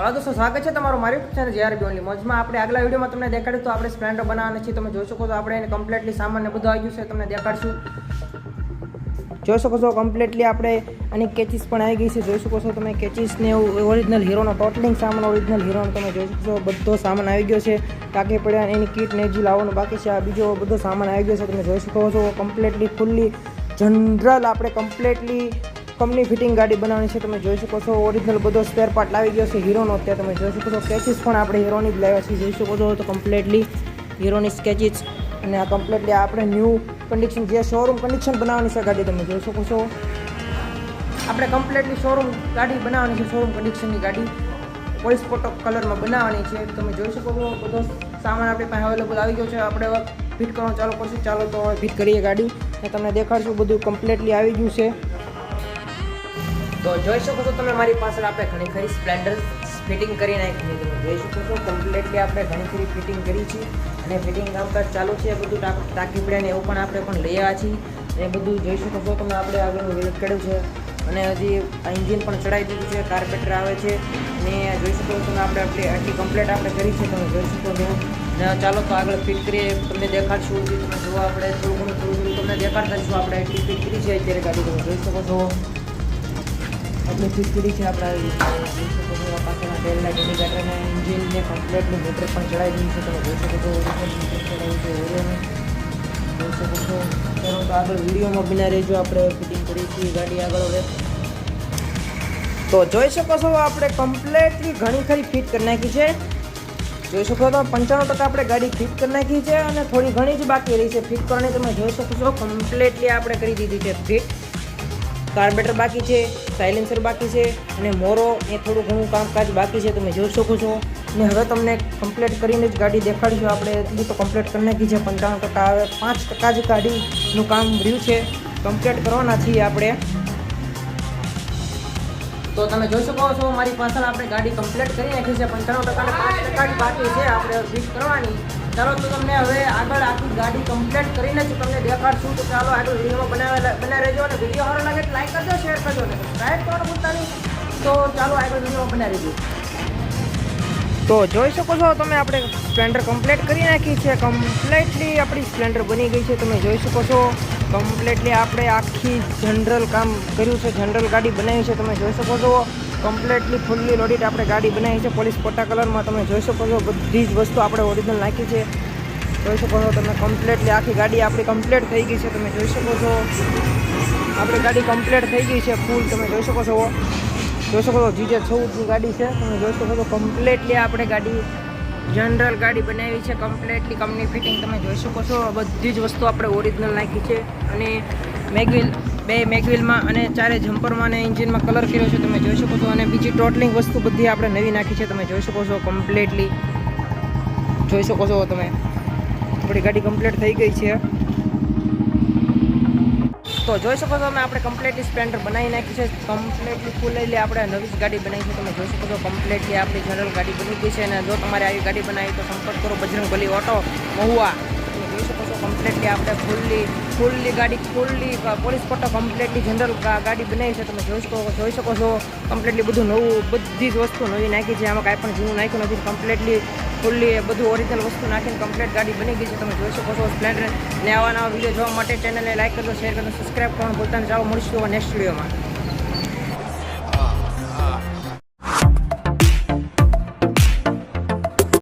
હાલો દોસ્તો, સ્વાગત છે તમારું મારી ચેનલ જેઆરબી ઓનલી મોજમાં આપણે આગલા વિડીયોમાં તમને દેખાડ્યું તો આપણે સ્પ્લેન્ડર બનાવવાના છીએ. તમે જોઈ શકો છો આપણે એને કમ્પ્લીટલી સામાન્ય બધું આવી ગયું છે. તમને દેખાડશું. જોઈ શકો છો કમ્પ્લીટલી આપણે આની કેચીસ પણ આવી ગઈ છે. જોઈ શકો છો તમે કેચીસ ને ઓરિજિનલ હીરોનો ટોટલિંગ સામાન ઓરિજિનલ હીરોનો તમે જોઈ શકો છો. બધો સામાન આવી ગયો છે. ટાંકી પડ્યા એની કીટ ને જે લાવવાનું બાકી છે. આ બીજો બધો સામાન આવી ગયો છે. તમે જોઈ શકો છો કમ્પ્લીટલી ફૂલ્લી જનરલ આપણે કમ્પ્લીટલી કંપની ફિટિંગ ગાડી બનાવવાની છે, તમે જોઈ શકો છો. ઓરિજિનલ બધો સ્પેર પાર્ટ લાવી ગયો છે, હીરોનો અત્યારે તમે જોઈ શકો છો. સ્કેચીસ પણ આપણે હીરોની જ લાવ્યા છીએ, જોઈ શકો છો. તો કમ્પ્લેટલી હીરોની સ્કેચીસ અને આ કમ્પ્લીટલી આપણે ન્યૂ કન્ડિશન જે શોરૂમ કન્ડિશન બનાવવાની છે ગાડી તમે જોઈ શકો છો. આપણે કમ્પ્લીટલી શોરૂમ ગાડી બનાવવાની છે શોરૂમ કન્ડિશનની ગાડી. પોલીસ ફોટો કલરમાં બનાવવાની છે. તમે જોઈ શકો છો, બધો સામાન આપણી પાસે અવેલેબલ આવી ગયો છે. આપણે ફિટ કરવાનું ચાલુ કરશું. ચાલો તો હવે ફિટ કરીએ ગાડી. તમને દેખાડશું, બધું કમ્પ્લીટલી આવી ગયું છે. તો જોઈ શકો છો તમે મારી પાછળ આપણે ઘણી ખરી સ્પ્લેન્ડર ફિટિંગ કરી નાખી તમે જોઈ શકો છો. કમ્પ્લીટલી આપણે ઘણી ખરી ફિટિંગ કરી છે અને ફિટિંગ કામકાજ ચાલુ છે. બધું ટાંક- પડ્યા ને એવું પણ આપણે પણ લઈ આવ્યા છીએ. એ બધું જોઈ શકો છો તમે આપણે આગળનું વિલેટ કર્યું છે. અને હજી એન્જિન પણ ચડાવી દીધું છે. કાર્પેટર આવે છે. અને જોઈ શકો છો તમે આપણે આટલી કમ્પ્લીટ આપણે કરી છે. તમે જોઈ શકો છો. ને ચાલો તો આગળ ફિટ કરીએ. તમને દેખાડશું. તમે જોવા આપણે થોડું ઘણું થોડું ઘણું તમને દેખાડતા છું આપણે. એટલી ફિટ કરી છે અત્યારે ગાડી. તમે જોઈ શકો છો. આપણે ખીચડી છે, આપણા પાસેના તેલ છો ટેલના ઇન્ડિકેટરને એન્જિનને કમ્પ્લીટનું મીટર પણ ચડાવી દીધું છે, તમે જોઈ શકો છો ચડાવ્યું છે, ઓરિયોનું. જોઈ શકો છો. ચાલો, તો આગળ વિડીયોમાં બિના રહેજો, આપણે ફિટિંગ કરી છીએ, ગાડી આગળ હવે તો જોઈ શકો છો, આપણે કમ્પ્લેટલી ઘણી ખરી ફિટ કરી નાખી છે. જોઈ શકો તો પંચાણું ટકા આપણે ગાડી ફિટ કરી નાખી છે અને થોડી ઘણી જ બાકી રહી છે. ફિટ કરવાની તમે જોઈ શકો છો કમ્પ્લેટલી આપણે કરી દીધી છે ફિટ કાર્બેટર બાકી છે. સાયલેન્સર બાકી છે અને મોરો એ થોડું ઘણું કામકાજ બાકી છે, તમે જોઈ શકો છો. ને હવે તમને કમ્પ્લીટ કરીને જ ગાડી દેખાડીશું આપણે. એટલી તો કમ્પ્લીટ કરી નાખી છે પંચાણું ટકા હવે પાંચ ટકા જ ગાડીનું કામ રહ્યું છે. કમ્પ્લીટ કરવાના છીએ આપણે. તો તમે જોઈ શકો છો, મારી પાછળ આપણે ગાડી કમ્પ્લીટ કરી નાખી છે પંચાણું ટકા પાંચ ટકા જ બાકી છે. આપણે ફિટ કરવાની. ચાલો તો તમને હવે આગળ આખી ગાડી કમ્પ્લીટ કરીને જ તમને દેખાડશું, તો ચાલો આગળ વિડીયોમાં બનાવેલા બનાવી રહેજો અને વીડિયો સારો લાગે લાઈક કરજો શેર કરજો અને સબસ્ક્રાઈબ કરવાનું ભૂલતા નહીં. તો ચાલો આગળ વિડીયોમાં બનાવી રહેજો તો જોઈ શકો છો, તમે આપણે સ્પ્લેન્ડર કમ્પ્લીટ કરી નાખી છે. કમ્પ્લીટલી આપણી સ્પ્લેન્ડર બની ગઈ છે, તમે જોઈ શકો છો. કમ્પ્લીટલી આપણે આખી જનરલ કામ કર્યું છે જનરલ ગાડી બનાવી છે, તમે જોઈ શકો છો. કમ્પ્લીટલી ફૂલ્લી લોડિટ આપણે ગાડી બનાવી છે, પોલીસ પોટા કલરમાં તમે જોઈ શકો છો. બધી જ વસ્તુ આપણે ઓરિજિનલ નાખી છે. જોઈ શકો છો, તમે કમ્પ્લીટલી આખી ગાડી આપણી કમ્પ્લીટ થઈ ગઈ છે, તમે જોઈ શકો છો. આપણી ગાડી કમ્પ્લીટ થઈ ગઈ છે ફૂલ તમે જોઈ શકો છો. જોઈ શકો છો જીજે ચૌદની ગાડી છે. તમે જોઈ શકો છો કમ્પ્લીટલી આપણે ગાડી જનરલ ગાડી બનાવી છે કમ્પ્લીટલી કંપની ફિટિંગ તમે જોઈ શકો છો બધી જ વસ્તુ આપણે ઓરિજિનલ નાખી છે. અને મેગવિલ બે મેગવિલમાં અને ચારે જમ્પરમાં અને એન્જિનમાં કલર કર્યો છે, તમે જોઈ શકો છો. અને બીજી ટોટલિંગ વસ્તુ બધી આપણે નવી નાખી છે, તમે જોઈ શકો છો કમ્પ્લીટલી જોઈ શકો છો તમે. આપણી ગાડી કમ્પ્લીટ થઈ ગઈ છે. તો જોઈ શકો છો તમે આપણે કમ્પ્લેટલી સ્પ્લેન્ડર બનાવી નાખી છે. કમ્પ્લીટલી ફૂલેલી આપણે નવી જ ગાડી બનાવી છે. તમે જોઈ શકો છો કમ્પ્લેટલી આપણી જનરલ ગાડી બની ગઈ છે. અને જો તમારે આવી ગાડી બનાવી તો સંપર્ક કરો બજરંગ બલી ઓટો, મહુવા. કમ્પ્લીટલી આપણે ફૂલ્લી ફૂલ્લી ગાડી fully police photo completely general ગાડી બનાવી છે, તમે જોઈ શકો જોઈ શકો છો. કમ્પ્લેટલી બધું નવું, બધી જ વસ્તુ નવી નાખી છે. આમાં કાંઈ પણ જૂનું નાખ્યું નથી. કમ્પ્લેટલી ફૂલ્લી બધું ઓરિજિનલ વસ્તુ નાખીને કમ્પ્લેટ ગાડી બની ગઈ છે. તમે જોઈ શકો છો સ્પ્લેન્ડર ને આવા નવા વીડિયો જોવા માટે ચેનલને લાઈક કરજો શેર કરજો સબસ્ક્રાઈબ કરવાનું ભૂલતા જાઓ મળીશું નેક્સ્ટ વિડીયોમાં